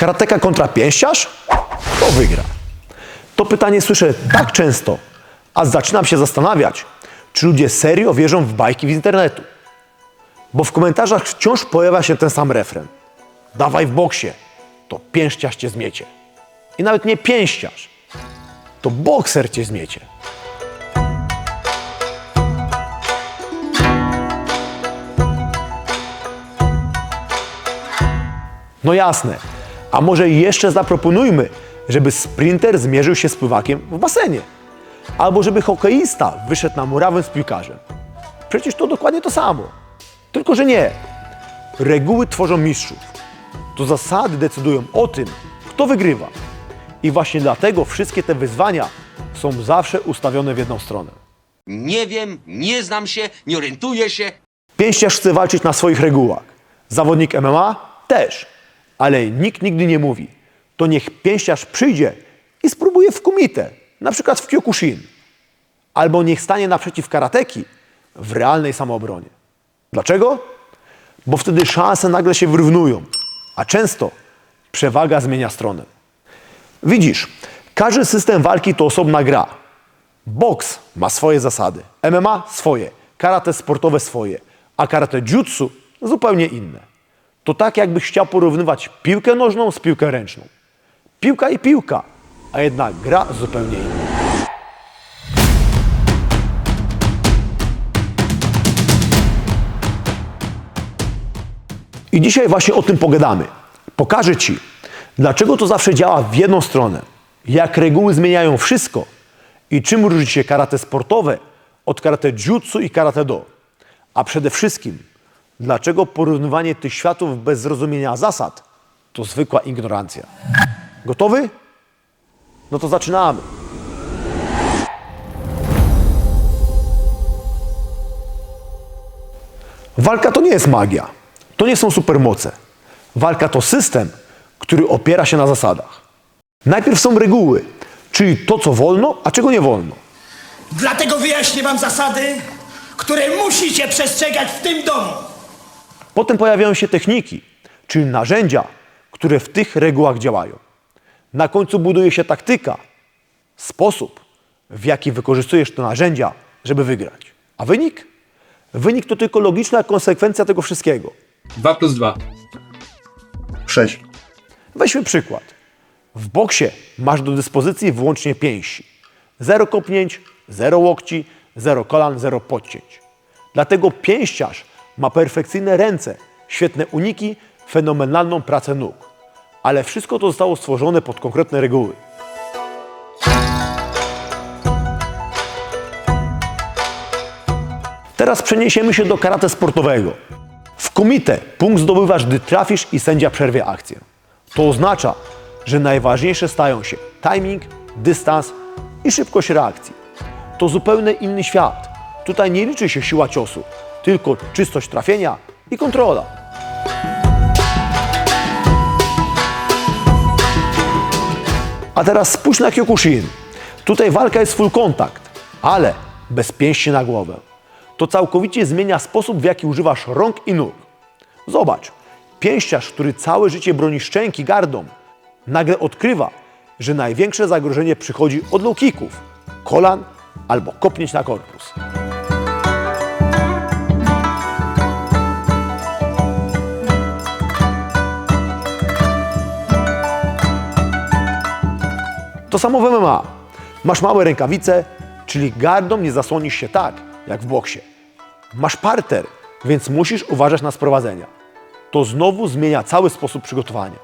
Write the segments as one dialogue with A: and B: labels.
A: Karateka kontra pięściarz? Kto wygra? To pytanie słyszę tak często, a zaczynam się zastanawiać, czy ludzie serio wierzą w bajki z internetu. Bo w komentarzach wciąż pojawia się ten sam refren. Dawaj w boksie, to pięściarz cię zmiecie. I nawet nie pięściarz, to bokser cię zmiecie. No jasne. A może jeszcze zaproponujmy, żeby sprinter zmierzył się z pływakiem w basenie. Albo żeby hokeista wyszedł na murawę z piłkarzem. Przecież to dokładnie to samo. Tylko, że nie. Reguły tworzą mistrzów. To zasady decydują o tym, kto wygrywa. I właśnie dlatego wszystkie te wyzwania są zawsze ustawione w jedną stronę.
B: Nie wiem, nie znam się, nie orientuję się.
A: Pięściarz chce walczyć na swoich regułach. Zawodnik MMA też. Ale nikt nigdy nie mówi. To niech pięściarz przyjdzie i spróbuje w kumite, na przykład w Kyokushin. Albo niech stanie naprzeciw karateki w realnej samoobronie. Dlaczego? Bo wtedy szanse nagle się wyrównują, a często przewaga zmienia stronę. Widzisz, każdy system walki to osobna gra. Boks ma swoje zasady, MMA swoje, karate sportowe swoje, a karate jutsu zupełnie inne. To tak jakbyś chciał porównywać piłkę nożną z piłką ręczną. Piłka i piłka, a jednak gra zupełnie inna. I dzisiaj właśnie o tym pogadamy. Pokażę Ci, dlaczego to zawsze działa w jedną stronę, jak reguły zmieniają wszystko i czym różni się karate sportowe od karate jutsu i karate do. A przede wszystkim, dlaczego porównywanie tych światów bez zrozumienia zasad to zwykła ignorancja. Gotowy? No to zaczynamy. Walka to nie jest magia. To nie są supermoce. Walka to system, który opiera się na zasadach. Najpierw są reguły, czyli to, co wolno, a czego nie wolno.
C: Dlatego wyjaśnię wam zasady, które musicie przestrzegać w tym domu.
A: Potem pojawiają się techniki, czyli narzędzia, które w tych regułach działają. Na końcu buduje się taktyka, sposób, w jaki wykorzystujesz te narzędzia, żeby wygrać. A wynik? Wynik to tylko logiczna konsekwencja tego wszystkiego.
D: 2 plus 2.
E: 6.
A: Weźmy przykład. W boksie masz do dyspozycji wyłącznie pięści. Zero kopnięć, zero łokci, zero kolan, zero podcięć. Dlatego pięściarz ma perfekcyjne ręce, świetne uniki, fenomenalną pracę nóg. Ale wszystko to zostało stworzone pod konkretne reguły. Teraz przeniesiemy się do karate sportowego. W kumite punkt zdobywasz, gdy trafisz i sędzia przerwie akcję. To oznacza, że najważniejsze stają się timing, dystans i szybkość reakcji. To zupełnie inny świat. Tutaj nie liczy się siła ciosu, tylko czystość trafienia i kontrola. A teraz spójrz na Kyokushin. Tutaj walka jest full kontakt, ale bez pięści na głowę. To całkowicie zmienia sposób, w jaki używasz rąk i nóg. Zobacz, pięściarz, który całe życie broni szczęki gardą, nagle odkrywa, że największe zagrożenie przychodzi od low kolan albo kopnięć na korpus. To samo w MMA. Masz małe rękawice, czyli gardą nie zasłonisz się tak, jak w boksie. Masz parter, więc musisz uważać na sprowadzenia. To znowu zmienia cały sposób przygotowania.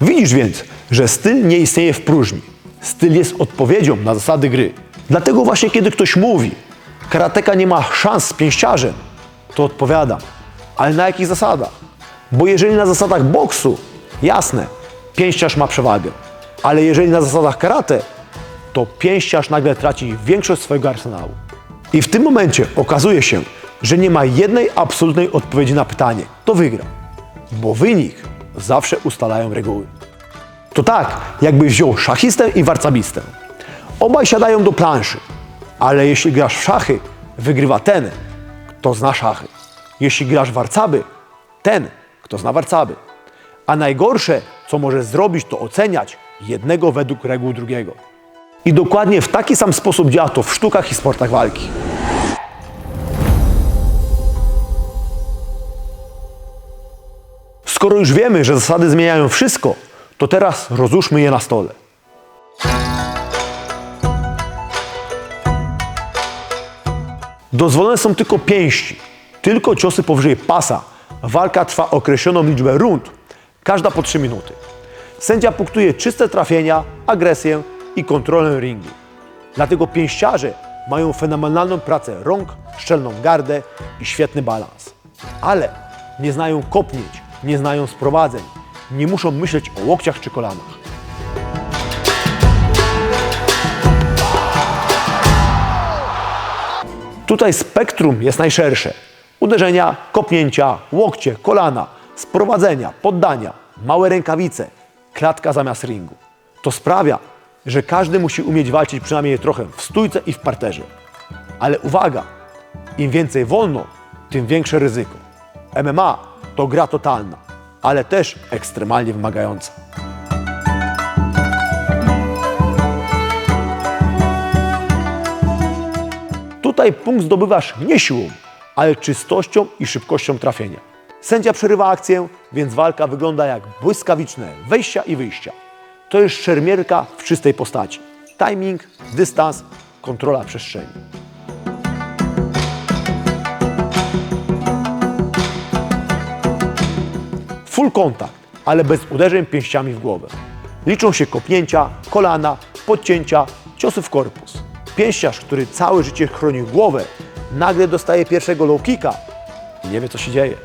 A: Widzisz więc, że styl nie istnieje w próżni. Styl jest odpowiedzią na zasady gry. Dlatego właśnie kiedy ktoś mówi, karateka nie ma szans z pięściarzem, to odpowiadam, ale na jakich zasadach? Bo jeżeli na zasadach boksu, jasne, pięściarz ma przewagę, ale jeżeli na zasadach karate, to pięściarz nagle traci większość swojego arsenału. I w tym momencie okazuje się, że nie ma jednej absolutnej odpowiedzi na pytanie, kto wygra, bo wynik zawsze ustalają reguły. To tak, jakbyś wziął szachistę i warcabistę. Obaj siadają do planszy, ale jeśli grasz w szachy, Wygrywa ten, kto zna szachy. Jeśli grasz warcaby, ten, kto zna warcaby. A najgorsze, co może zrobić, to oceniać jednego według reguł drugiego. I dokładnie w taki sam sposób działa to w sztukach i sportach walki. Skoro już wiemy, że zasady zmieniają wszystko, to teraz rozłóżmy je na stole. Dozwolone są tylko pięści, tylko ciosy powyżej pasa. Walka trwa określoną liczbę rund, każda po 3 minuty. Sędzia punktuje czyste trafienia, agresję i kontrolę ringu. Dlatego pięściarze mają fenomenalną pracę rąk, szczelną gardę i świetny balans. Ale nie znają kopnięć, nie znają sprowadzeń, nie muszą myśleć o łokciach czy kolanach. Tutaj spektrum jest najszersze. Uderzenia, kopnięcia, łokcie, kolana, sprowadzenia, poddania, małe rękawice, klatka zamiast ringu. To sprawia, że każdy musi umieć walczyć przynajmniej trochę w stójce i w parterze. Ale uwaga, im więcej wolno, tym większe ryzyko. MMA to gra totalna, ale też ekstremalnie wymagająca. Tutaj punkt zdobywasz nie siłą, ale czystością i szybkością trafienia. Sędzia przerywa akcję, więc walka wygląda jak błyskawiczne wejścia i wyjścia. To jest szermierka w czystej postaci. Timing, dystans, kontrola przestrzeni. Full kontakt, ale bez uderzeń pięściami w głowę. Liczą się kopnięcia, kolana, podcięcia, ciosy w korpus. Pięściarz, który całe życie chronił głowę, nagle dostaje pierwszego low kicka nie wie co się dzieje.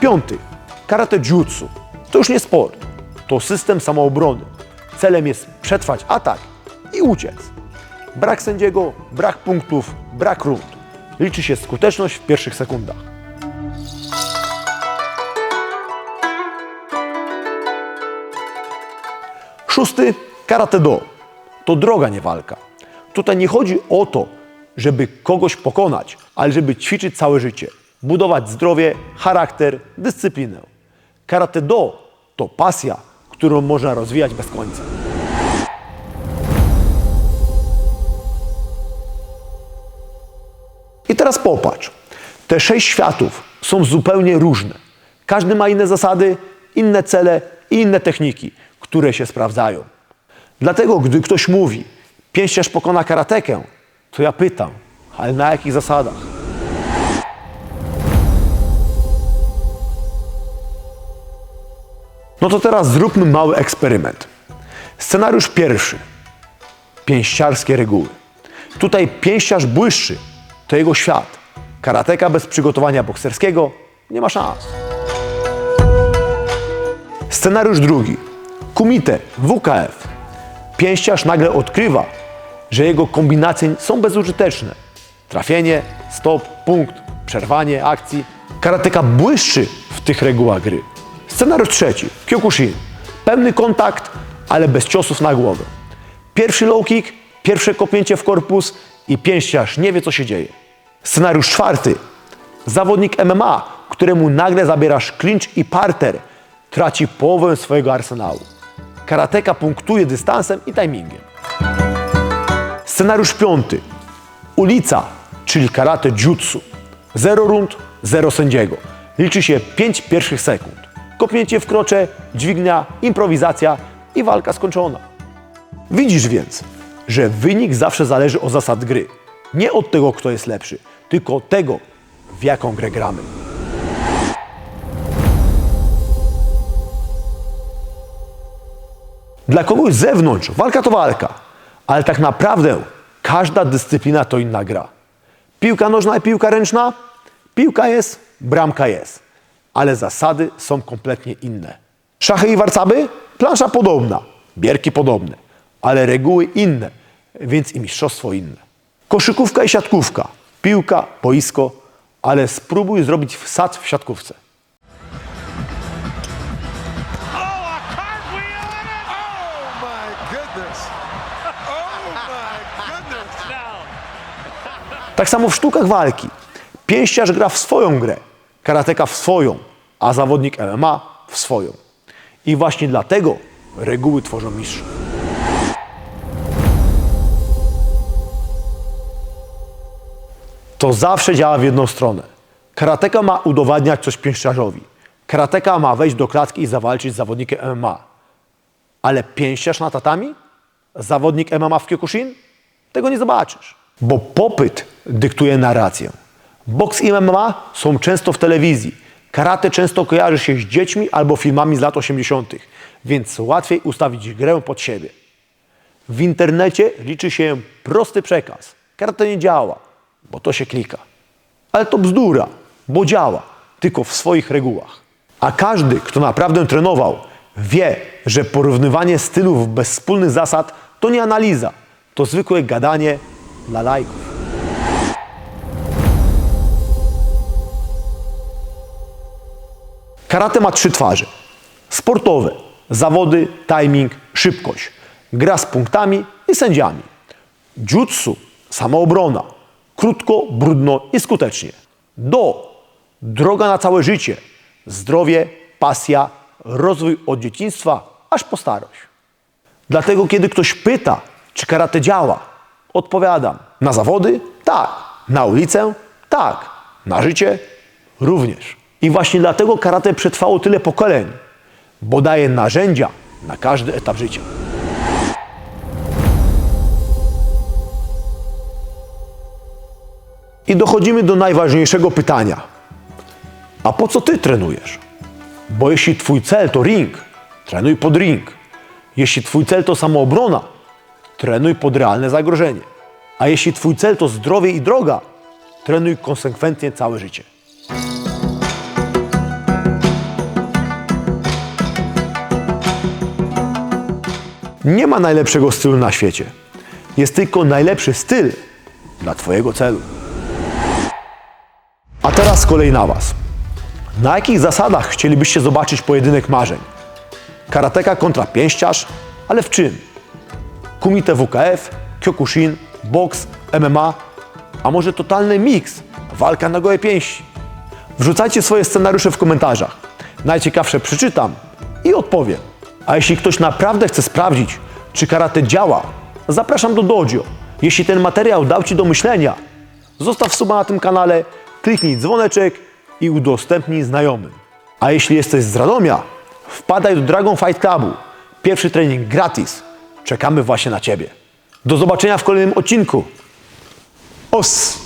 A: Piąty. Karate Jutsu. To już nie sport. To system samoobrony. Celem jest przetrwać atak i uciec. Brak sędziego, brak punktów, brak rund. Liczy się skuteczność w pierwszych sekundach. Szósty. Karate Do. To droga, nie walka. Tutaj nie chodzi o to, żeby kogoś pokonać, ale żeby ćwiczyć całe życie. Budować zdrowie, charakter, dyscyplinę. Karate Do to pasja, którą można rozwijać bez końca. I teraz popatrz. Te sześć światów są zupełnie różne. Każdy ma inne zasady, inne cele i inne techniki, które się sprawdzają. Dlatego, gdy ktoś mówi, pięściarz pokona karatekę, to ja pytam, ale na jakich zasadach? No to teraz zróbmy mały eksperyment. Scenariusz pierwszy. Pięściarskie reguły. Tutaj pięściarz błyszczy, to jego świat. Karateka bez przygotowania bokserskiego nie ma szans. Scenariusz drugi. Kumite, WKF. Pięściarz nagle odkrywa, że jego kombinacje są bezużyteczne. Trafienie, stop, punkt, przerwanie akcji. Karateka błyszczy w tych regułach gry. Scenariusz trzeci. Kyokushin. Pełny kontakt, ale bez ciosów na głowę. Pierwszy low kick, pierwsze kopnięcie w korpus i pięściarz nie wie, co się dzieje. Scenariusz czwarty. Zawodnik MMA, któremu nagle zabierasz clinch i parter, traci połowę swojego arsenału. Karateka punktuje dystansem i timingiem. Scenariusz piąty. Ulica, czyli karate jutsu. Zero rund, zero sędziego. Liczy się 5 pierwszych sekund. Kopnięcie w krocze, dźwignia, improwizacja i walka skończona. Widzisz więc, że wynik zawsze zależy od zasad gry. Nie od tego, kto jest lepszy, tylko tego, w jaką grę gramy. Dla kogoś z zewnątrz walka to walka, ale tak naprawdę każda dyscyplina to inna gra. Piłka nożna i piłka ręczna? Piłka jest, bramka jest, ale zasady są kompletnie inne. Szachy i warcaby? Plansza podobna, bierki podobne, ale reguły inne, więc i mistrzostwo inne. Koszykówka i siatkówka, piłka, boisko, ale spróbuj zrobić wsad w siatkówce. Tak samo w sztukach walki. Pięściarz gra w swoją grę, karateka w swoją, a zawodnik MMA w swoją. I właśnie dlatego reguły tworzą mistrz. To zawsze działa w jedną stronę. Karateka ma udowadniać coś pięściarzowi. Karateka ma wejść do klatki i zawalczyć z zawodnikiem MMA. Ale pięściarz na tatami? Zawodnik MMA w Kyokushin? Tego nie zobaczysz. Bo popyt dyktuje narrację. Boks i MMA są często w telewizji. Karate często kojarzy się z dziećmi albo filmami z lat 80., więc łatwiej ustawić grę pod siebie. W internecie liczy się prosty przekaz. Karate nie działa, bo to się klika. Ale to bzdura, bo działa, tylko w swoich regułach. A każdy, kto naprawdę trenował, wie, że porównywanie stylów bez wspólnych zasad to nie analiza, to zwykłe gadanie dla lajków. Karate ma trzy twarze. Sportowe, zawody, timing, szybkość. Gra z punktami i sędziami. Jutsu, samoobrona. Krótko, brudno i skutecznie. Do, droga na całe życie. Zdrowie, pasja, rozwój od dzieciństwa aż po starość. Dlatego, kiedy ktoś pyta, czy karate działa, odpowiadam: na zawody? Tak. Na ulicę? Tak. Na życie? Również. I właśnie dlatego karate przetrwało tyle pokoleń, bo daje narzędzia na każdy etap życia. I dochodzimy do najważniejszego pytania. A po co ty trenujesz? Bo jeśli twój cel to ring, trenuj pod ring. Jeśli twój cel to samoobrona, trenuj pod realne zagrożenie. A jeśli twój cel to zdrowie i droga, trenuj konsekwentnie całe życie. Nie ma najlepszego stylu na świecie. Jest tylko najlepszy styl dla Twojego celu. A teraz z kolei na Was. Na jakich zasadach chcielibyście zobaczyć pojedynek marzeń? Karateka kontra pięściarz, ale w czym? Kumite WKF, Kyokushin, boks, MMA, a może totalny miks, walka na gołe pięści? Wrzucajcie swoje scenariusze w komentarzach. Najciekawsze przeczytam i odpowiem. A jeśli ktoś naprawdę chce sprawdzić, czy karate działa, zapraszam do Dojo. Jeśli ten materiał dał Ci do myślenia, zostaw suba na tym kanale, kliknij dzwoneczek i udostępnij znajomym. A jeśli jesteś z Radomia, wpadaj do Dragon Fight Clubu. Pierwszy trening gratis. Czekamy właśnie na Ciebie. Do zobaczenia w kolejnym odcinku. Os!